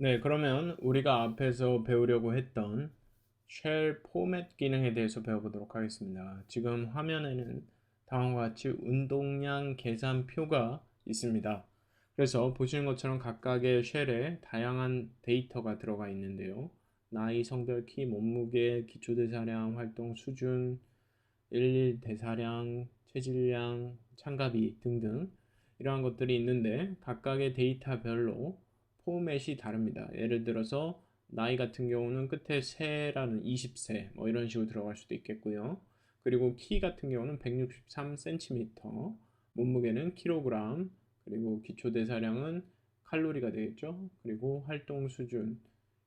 네, 그러면 우리가 앞에서 배우려고 했던 쉘 포맷 기능에 대해서 배워보도록 하겠습니다. 지금 화면에는 다음과 같이 운동량 계산표가 있습니다. 그래서 보시는 것처럼 각각의 쉘에 다양한 데이터가 들어가 있는데요. 나이, 성별, 키, 몸무게, 기초 대사량, 활동 수준, 일일 대사량, 체질량, 참가비 등등 이러한 것들이 있는데 각각의 데이터별로 포맷이 다릅니다. 예를 들어서 나이 같은 경우는 끝에 세라는 20세 뭐 이런 식으로 들어갈 수도 있겠고요. 그리고 키 같은 경우는 163cm, 몸무게는 킬로그램, 그리고 기초 대사량은 칼로리가 되겠죠. 그리고 활동 수준,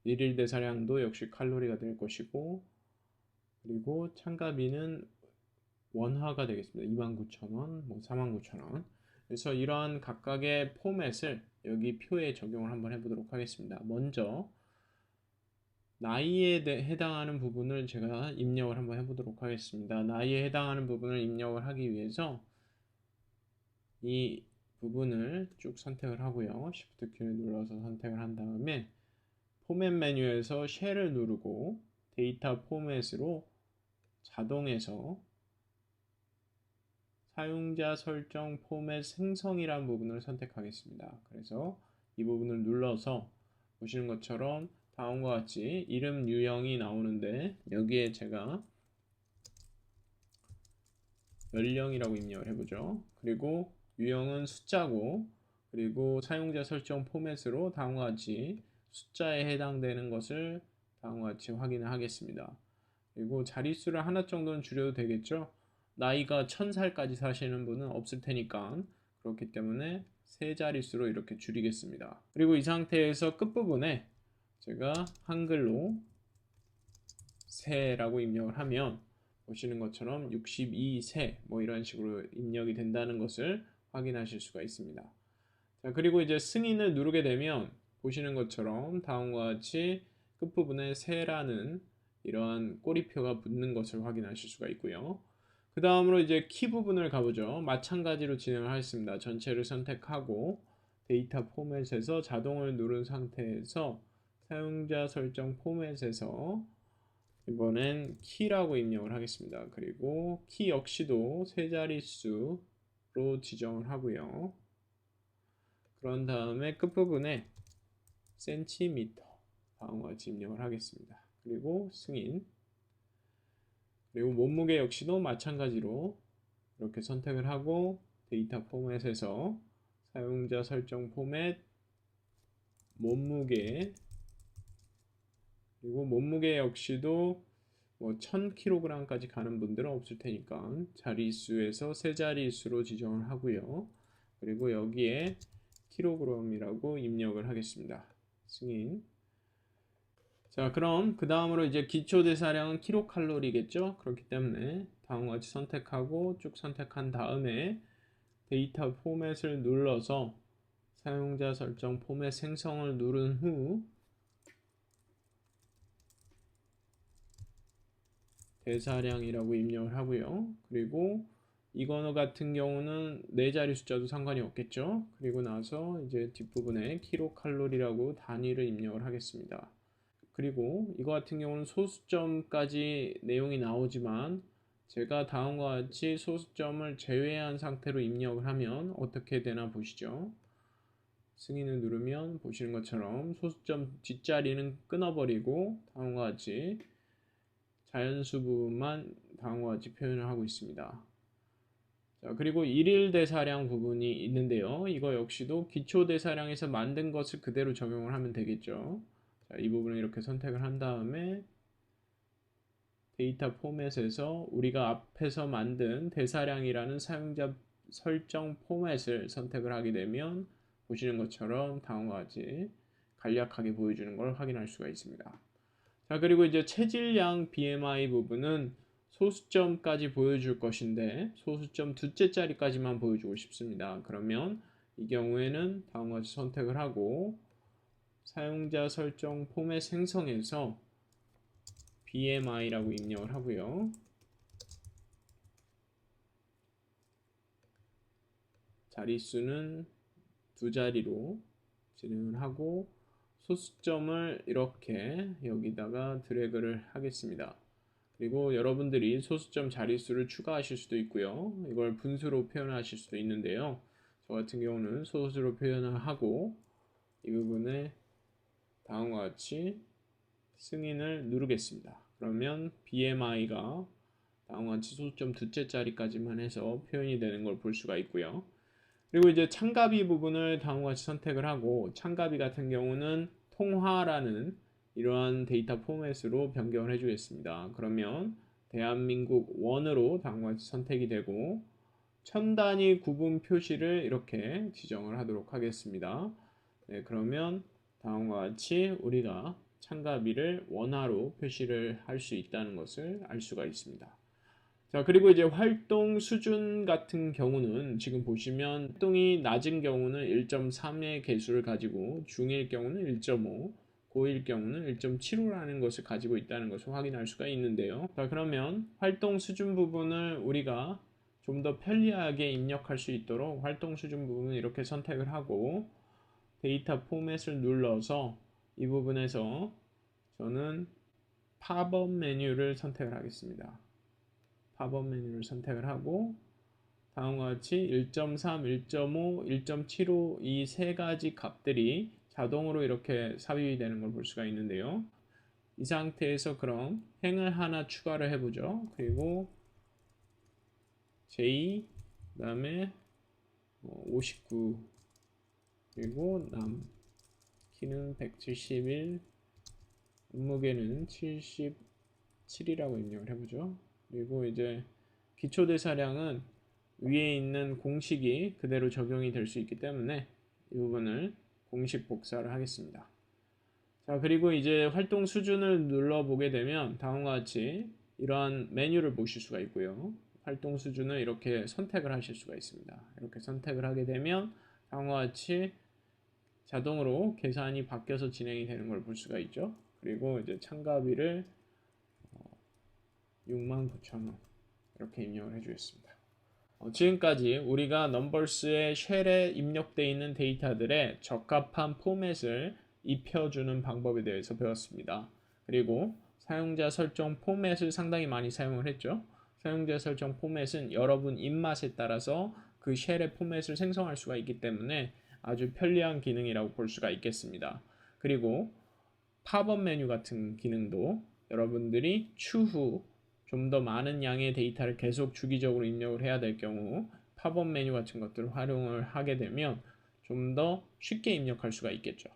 일일 대사량도 역시 칼로리가 될 것이고, 그리고 참가비는 원화가 되겠습니다. 29,000원, 뭐 49,000원. 그래서 이러한 각각의 포맷을 여기 표에 적용을 한번 해보도록 하겠습니다. 먼저 나이에 해당하는 부분을 제가 입력을 한번 해보도록 하겠습니다. 나이에 해당하는 부분을 입력을 하기 위해서 이 부분을 쭉 선택을 하고요. Shift 키를 눌러서 선택을 한 다음에 포맷 메뉴에서 쉘을 누르고 데이터 포맷으로 자동에서 사용자 설정 포맷 생성이라는 부분을 선택하겠습니다. 그래서 이 부분을 눌러서 보시는 것처럼 다음과 같이 이름 유형이 나오는데 여기에 제가 연령이라고 입력을 해보죠. 그리고 유형은 숫자고 그리고 사용자 설정 포맷으로 다음과 같이 숫자에 해당되는 것을 다음과 같이 확인을 하겠습니다. 그리고 자릿수를 하나 정도는 줄여도 되겠죠. 나이가 천살까지 사시는 분은 없을 테니까 그렇기 때문에 세 자릿수로 이렇게 줄이겠습니다. 그리고 이 상태에서 끝부분에 제가 한글로 세라고 입력을 하면 보시는 것처럼 62세 뭐 이런 식으로 입력이 된다는 것을 확인하실 수가 있습니다. 자, 그리고 이제 승인을 누르게 되면 보시는 것처럼 다음과 같이 끝부분에 세라는 이러한 꼬리표가 붙는 것을 확인하실 수가 있고요. 그 다음으로 이제 키 부분을 가보죠. 마찬가지로 진행을 하겠습니다. 전체를 선택하고 데이터 포맷에서 자동을 누른 상태에서 사용자 설정 포맷에서 이번엔 키라고 입력을 하겠습니다. 그리고 키 역시도 세 자릿수로 지정을 하고요. 그런 다음에 끝부분에 센티미터 같이 입력을 하겠습니다. 그리고 승인 그리고 몸무게 역시도 마찬가지로 이렇게 선택을 하고 데이터 포맷에서 사용자 설정 포맷 몸무게 그리고 몸무게 역시도 뭐 1000kg까지 가는 분들은 없을 테니까 자릿수에서 세 자릿수로 지정을 하고요. 그리고 여기에 킬로그램이라고 입력을 하겠습니다. 승인. 자, 그럼 그 다음으로 이제 기초 대사량은 킬로칼로리겠죠? 그렇기 때문에 다음과 같이 선택하고 쭉 선택한 다음에 데이터 포맷을 눌러서 사용자 설정 포맷 생성을 누른 후 대사량이라고 입력을 하고요. 그리고 이거 같은 경우는 네 자리 숫자도 상관이 없겠죠. 그리고 나서 이제 뒷부분에 킬로칼로리라고 단위를 입력을 하겠습니다. 그리고 이거 같은 경우는 소수점까지 내용이 나오지만 제가 다음과 같이 소수점을 제외한 상태로 입력을 하면 어떻게 되나 보시죠. 승인을 누르면 보시는 것처럼 소수점 뒷자리는 끊어버리고 다음과 같이 자연수 부분만 다음과 같이 표현을 하고 있습니다. 자, 그리고 일일 대사량 부분이 있는데요. 이거 역시도 기초 대사량에서 만든 것을 그대로 적용을 하면 되겠죠. 자, 이 부분을 이렇게 선택을 한 다음에 데이터 포맷에서 우리가 앞에서 만든 대사량이라는 사용자 설정 포맷을 선택을 하게 되면 보시는 것처럼 다음과 같이 간략하게 보여주는 걸 확인할 수가 있습니다. 자, 그리고 이제 체질량 BMI 부분은 소수점까지 보여줄 것인데 소수점 두째 자리까지만 보여주고 싶습니다. 그러면 이 경우에는 다음과 같이 선택을 하고 사용자 설정 포맷 생성에서 BMI라고 입력을 하고요. 자릿수는 두 자리로 진행을 하고 소수점을 이렇게 여기다가 드래그를 하겠습니다. 그리고 여러분들이 소수점 자릿수를 추가하실 수도 있고요. 이걸 분수로 표현하실 수도 있는데요. 저 같은 경우는 소수로 표현을 하고 이 부분에 다음과 같이 승인을 누르겠습니다. 그러면 BMI가 다음과 같이 소수점 두째 자리까지만 해서 표현이 되는 걸 볼 수가 있고요. 그리고 이제 참가비 부분을 다음과 같이 선택을 하고 참가비 같은 경우는 통화라는 이러한 데이터 포맷으로 변경을 해주겠습니다. 그러면 대한민국 원으로 다음과 같이 선택이 되고 천 단위 구분 표시를 이렇게 지정을 하도록 하겠습니다. 네, 그러면 다음과 같이 우리가 참가비를 원화로 표시를 할 수 있다는 것을 알 수가 있습니다. 자, 그리고 이제 활동 수준 같은 경우는 지금 보시면 활동이 낮은 경우는 1.3의 개수를 가지고 중일 경우는 1.5, 고일 경우는 1.75라는 것을 가지고 있다는 것을 확인할 수가 있는데요. 자, 그러면 활동 수준 부분을 우리가 좀 더 편리하게 입력할 수 있도록 활동 수준 부분을 이렇게 선택을 하고 데이터 포맷을 눌러서 이 부분에서 저는 팝업 메뉴를 선택을 하겠습니다. 팝업 메뉴를 선택을 하고 다음과 같이 1.3, 1.5, 1.75 이 세 가지 값들이 자동으로 이렇게 삽입이 되는 걸 볼 수가 있는데요. 이 상태에서 그럼 행을 하나 추가를 해보죠. 그리고 J 그 다음에 59 그리고 남 키는 171 몸무게는 77이라고 입력을 해보죠. 그리고 이제 기초 대사량은 위에 있는 공식이 그대로 적용이 될 수 있기 때문에 이 부분을 공식 복사를 하겠습니다. 자, 그리고 이제 활동 수준을 눌러보게 되면 다음과 같이 이러한 메뉴를 보실 수가 있고요. 활동 수준을 이렇게 선택을 하실 수가 있습니다. 이렇게 선택을 하게 되면 다음과 같이 자동으로 계산이 바뀌어서 진행이 되는 걸 볼 수가 있죠. 그리고 이제 참가비를 69,000원 이렇게 입력을 해주겠습니다. 어, 지금까지 우리가 넘버스의 쉘에 입력되어 있는 데이터들의 적합한 포맷을 입혀주는 방법에 대해서 배웠습니다. 그리고 사용자 설정 포맷을 상당히 많이 사용을 했죠. 사용자 설정 포맷은 여러분 입맛에 따라서 그 쉘의 포맷을 생성할 수가 있기 때문에 아주 편리한 기능이라고 볼 수가 있겠습니다. 그리고 팝업 메뉴 같은 기능도 여러분들이 추후 좀 더 많은 양의 데이터를 계속 주기적으로 입력을 해야 될 경우 팝업 메뉴 같은 것들을 활용을 하게 되면 좀 더 쉽게 입력할 수가 있겠죠.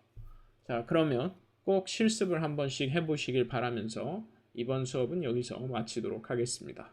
자, 그러면 꼭 실습을 한 번씩 해보시길 바라면서 이번 수업은 여기서 마치도록 하겠습니다.